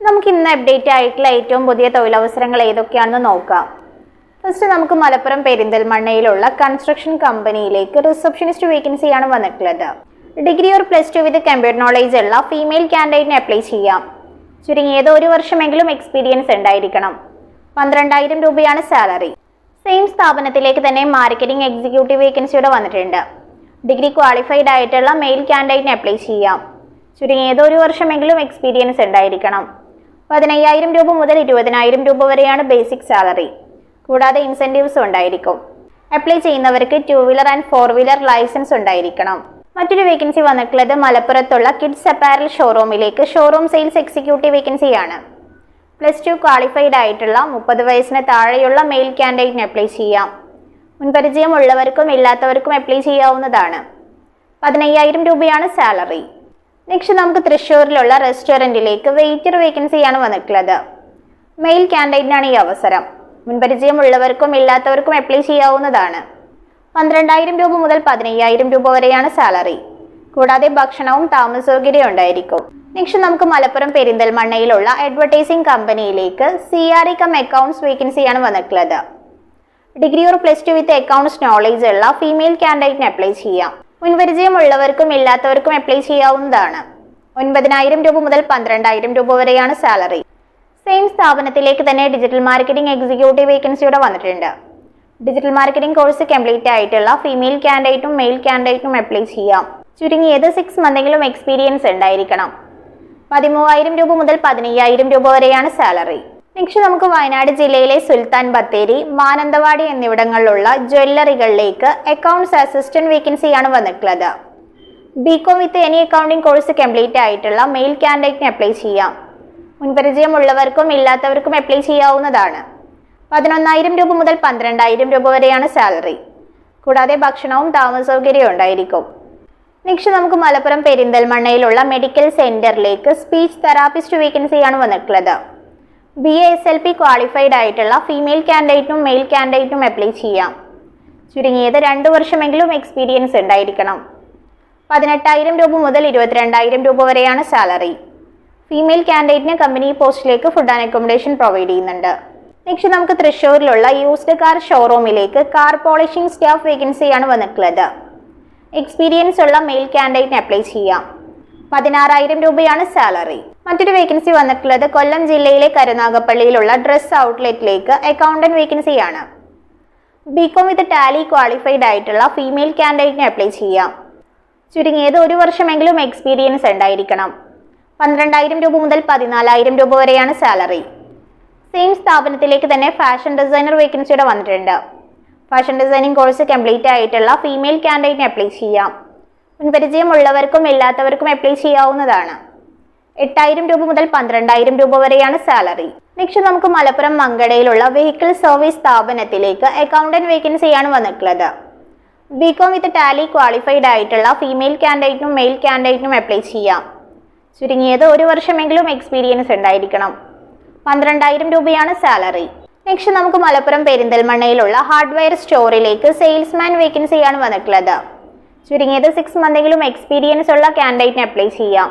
നമുക്ക് ഇന്ന് അപ്ഡേറ്റ് ആയിട്ടുള്ള ഏറ്റവും പുതിയ തൊഴിലവസരങ്ങൾ ഏതൊക്കെയാണെന്ന് നോക്കാം. ഫസ്റ്റ് നമുക്ക് മലപ്പുറം പെരിന്തൽമണ്ണയിലുള്ള കൺസ്ട്രക്ഷൻ കമ്പനിയിലേക്ക് റിസപ്ഷനിസ്റ്റ് വേക്കൻസിയാണ് വന്നിട്ടുള്ളത്. Degree or plus two with computer knowledge ഉള്ള ഫീമെയിൽ കാൻഡിഡേറ്റിന് അപ്ലൈ ചെയ്യാം. ചുരുങ്ങിയത് ഒരു വർഷമെങ്കിലും എക്സ്പീരിയൻസ് ഉണ്ടായിരിക്കണം. പന്ത്രണ്ടായിരം രൂപയാണ് സാലറി സെയിം സ്ഥാപനത്തിലേക്ക് തന്നെ മാർക്കറ്റിംഗ് എക്സിക്യൂട്ടീവ് വേക്കൻസിയുടെ വന്നിട്ടുണ്ട്. ഡിഗ്രി ക്വാളിഫൈഡ് ആയിട്ടുള്ള മെയിൽ കാൻഡിഡേറ്റിന് അപ്ലൈ ചെയ്യാം. ചുരുങ്ങിയത് ഒരു വർഷമെങ്കിലും എക്സ്പീരിയൻസ് ഉണ്ടായിരിക്കണം. പതിനയ്യായിരം രൂപ മുതൽ ഇരുപതിനായിരം രൂപ വരെയാണ് ബേസിക് സാലറി കൂടാതെ ഇൻസെന്റീവ്സ് ഉണ്ടായിരിക്കും. അപ്ലൈ ചെയ്യുന്നവർക്ക് two wheeler and four wheeler license ഉണ്ടായിരിക്കണം. മറ്റൊരു വേക്കൻസി വന്നിട്ടുള്ളത് മലപ്പുറത്തുള്ള കിഡ്സ് അപ്പാരൽ ഷോറൂമിലേക്ക് ഷോറൂം സെയിൽസ് എക്സിക്യൂട്ടീവ് വേക്കൻസിയാണ് പ്ലസ് ടു ക്വാളിഫൈഡ് ആയിട്ടുള്ള മുപ്പത് വയസ്സിന് താഴെയുള്ള മെയിൽ ക്യാൻഡിഡേറ്റിന് അപ്ലൈ ചെയ്യാം. മുൻപരിചയം ഉള്ളവർക്കും ഇല്ലാത്തവർക്കും അപ്ലൈ ചെയ്യാവുന്നതാണ്. പതിനയ്യായിരം രൂപയാണ് സാലറി നെക്സ്റ്റ് നമുക്ക് തൃശ്ശൂരിലുള്ള റെസ്റ്റോറന്റിലേക്ക് വെയിറ്റർ വേക്കൻസിയാണ് വന്നിട്ടുള്ളത്. മെയിൽ ക്യാൻഡിഡേറ്റിനാണ് ഈ അവസരം. മുൻപരിചയമുള്ളവർക്കും ഇല്ലാത്തവർക്കും അപ്ലൈ ചെയ്യാവുന്നതാണ്. പന്ത്രണ്ടായിരം രൂപ മുതൽ പതിനയ്യായിരം രൂപ വരെയാണ് സാലറി കൂടാതെ ഭക്ഷണവും താമസ സൗകര്യവും ഉണ്ടായിരിക്കും. നെക്സ്റ്റ് നമുക്ക് മലപ്പുറം പെരിന്തൽമണ്ണയിലുള്ള അഡ്വർടൈസിംഗ് കമ്പനിയിലേക്ക് C R E cum accounts വേക്കൻസിയാണ് വന്നിട്ടുള്ളത്. Degree or plus two with accounts knowledge ഉള്ള ഫീമെയിൽ ക്യാൻഡിഡേറ്റിന് അപ്ലൈ ചെയ്യാം. മുൻപരിചയമുള്ളവർക്കും ഇല്ലാത്തവർക്കും അപ്ലൈ ചെയ്യാവുന്നതാണ്. ഒൻപതിനായിരം രൂപ മുതൽ പന്ത്രണ്ടായിരം രൂപ വരെയാണ് സാലറി സെയിം സ്ഥാപനത്തിലേക്ക് തന്നെ ഡിജിറ്റൽ മാർക്കറ്റിംഗ് എക്സിക്യൂട്ടീവ് വേക്കൻസിയുടെ വന്നിട്ടുണ്ട്. ഡിജിറ്റൽ മാർക്കറ്റിംഗ് കോഴ്സ് കംപ്ലീറ്റ് ആയിട്ടുള്ള ഫീമെയിൽ കാൻഡിഡേറ്റും മെയിൽ കാൻഡിഡേറ്റും അപ്ലൈ ചെയ്യാം. ചുരുങ്ങിയത് സിക്സ് മന്തെങ്കിലും എക്സ്പീരിയൻസ് ഉണ്ടായിരിക്കണം. പതിമൂവായിരം രൂപ മുതൽ പതിനയ്യായിരം രൂപ വരെയാണ് സാലറി നെക്സ്റ്റ് നമുക്ക് വയനാട് ജില്ലയിലെ സുൽത്താൻ ബത്തേരി മാനന്തവാടി എന്നിവിടങ്ങളിലുള്ള ജ്വല്ലറികളിലേക്ക് അക്കൗണ്ട്സ് അസിസ്റ്റന്റ് വേക്കൻസിയാണ് വന്നിട്ടുള്ളത്. BCom with any accounting course complete ആയിട്ടുള്ള മെയിൽ കാൻഡിഡേറ്റിന് അപ്ലൈ ചെയ്യാം. മുൻപരിചയമുള്ളവർക്കും ഇല്ലാത്തവർക്കും അപ്ലൈ ചെയ്യാവുന്നതാണ്. പതിനൊന്നായിരം രൂപ മുതൽ പന്ത്രണ്ടായിരം രൂപ വരെയാണ് സാലറി കൂടാതെ ഭക്ഷണവും താമസ സൗകര്യവും ഉണ്ടായിരിക്കും. നെക്സ്റ്റ് നമുക്ക് മലപ്പുറം പെരിന്തൽമണ്ണയിലുള്ള മെഡിക്കൽ സെന്ററിലേക്ക് സ്പീച്ച് തെറാപ്പിസ്റ്റ് വേക്കൻസിയാണ് വന്നിട്ടുള്ളത്. B S L P qualified ആയിട്ടുള്ള ഫീമെയിൽ കാൻഡിഡേറ്റും മെയിൽ കാൻഡിഡേറ്റും അപ്ലൈ ചെയ്യാം. ചുരുങ്ങിയത് രണ്ട് വർഷമെങ്കിലും എക്സ്പീരിയൻസ് ഉണ്ടായിരിക്കണം. പതിനെട്ടായിരം രൂപ മുതൽ ഇരുപത്തിരണ്ടായിരം രൂപ വരെയാണ് സാലറി ഫീമെയിൽ കാൻഡിഡേറ്റിന് കമ്പനി പോസ്റ്റിലേക്ക് ഫുഡ് ആൻഡ് അക്കോമഡേഷൻ പ്രൊവൈഡ് ചെയ്യുന്നുണ്ട്. നെക്സ്റ്റ് നമുക്ക് തൃശ്ശൂരിലുള്ള യൂസ്ഡ് കാർ ഷോറൂമിലേക്ക് കാർ പോളിഷിംഗ് സ്റ്റാഫ് വേക്കൻസിയാണ് വന്നിട്ടുള്ളത്. എക്സ്പീരിയൻസ് ഉള്ള മെയിൽ കാൻഡിഡേറ്റിന് അപ്ലൈ ചെയ്യാം. പതിനാറായിരം രൂപയാണ് സാലറി മറ്റൊരു വേക്കൻസി വന്നിട്ടുള്ളത് കൊല്ലം ജില്ലയിലെ കരുനാഗപ്പള്ളിയിലുള്ള ഡ്രസ് ഔട്ട്ലെറ്റിലേക്ക് അക്കൗണ്ടന്റ് വേക്കൻസിയാണ് ബികോം വിത്ത് ടാലി ക്വാളിഫൈഡ് ആയിട്ടുള്ള ഫീമെയിൽ കാൻഡിഡേറ്റിന് അപ്ലൈ ചെയ്യാം. ചുരുങ്ങിയത് ഒരു വർഷമെങ്കിലും എക്സ്പീരിയൻസ് ഉണ്ടായിരിക്കണം. പന്ത്രണ്ടായിരം രൂപ മുതൽ പതിനാലായിരം രൂപ വരെയാണ് സാലറി സെയിം സ്ഥാപനത്തിലേക്ക് തന്നെ ഫാഷൻ ഡിസൈനർ വേക്കൻസിയുടെ വന്നിട്ടുണ്ട്. ഫാഷൻ ഡിസൈനിങ് കോഴ്സ് കംപ്ലീറ്റ് ആയിട്ടുള്ള ഫീമെയിൽ കാൻഡിഡേറ്റിന് അപ്ലൈ ചെയ്യാം. മുൻപരിചയമുള്ളവർക്കും ഇല്ലാത്തവർക്കും അപ്ലൈ ചെയ്യാവുന്നതാണ്. എട്ടായിരം രൂപ മുതൽ പന്ത്രണ്ടായിരം രൂപ വരെയാണ് സാലറി നെക്സ്റ്റ് നമുക്ക് മലപ്പുറം മങ്കടയിലുള്ള വെഹിക്കിൾ സർവീസ് സ്ഥാപനത്തിലേക്ക് അക്കൗണ്ടന്റ് വേക്കൻസിയാണ് വന്നിട്ടുള്ളത്. ബികോം വിത്ത് ടാലി ക്വാളിഫൈഡ് ആയിട്ടുള്ള ഫീമെയിൽ കാൻഡിഡേറ്റിനും മെയിൽ കാൻഡിഡേറ്റിനും അപ്ലൈ ചെയ്യാം. ചുരുങ്ങിയത് ഒരു വർഷമെങ്കിലും എക്സ്പീരിയൻസ് ഉണ്ടായിരിക്കണം. പന്ത്രണ്ടായിരം രൂപയാണ് സാലറി നെക്സ്റ്റ് നമുക്ക് മലപ്പുറം പെരിന്തൽമണ്ണയിലുള്ള ഹാർഡ്വെയർ സ്റ്റോറിലേക്ക് സെയിൽസ്മാൻ വേക്കൻസിയാണ് വന്നിട്ടുള്ളത്. ചുരുങ്ങിയത് സിക്സ് മന്തെങ്കിലും എക്സ്പീരിയൻസ് ഉള്ള കാൻഡിഡേറ്റിന് അപ്ലൈ ചെയ്യാം.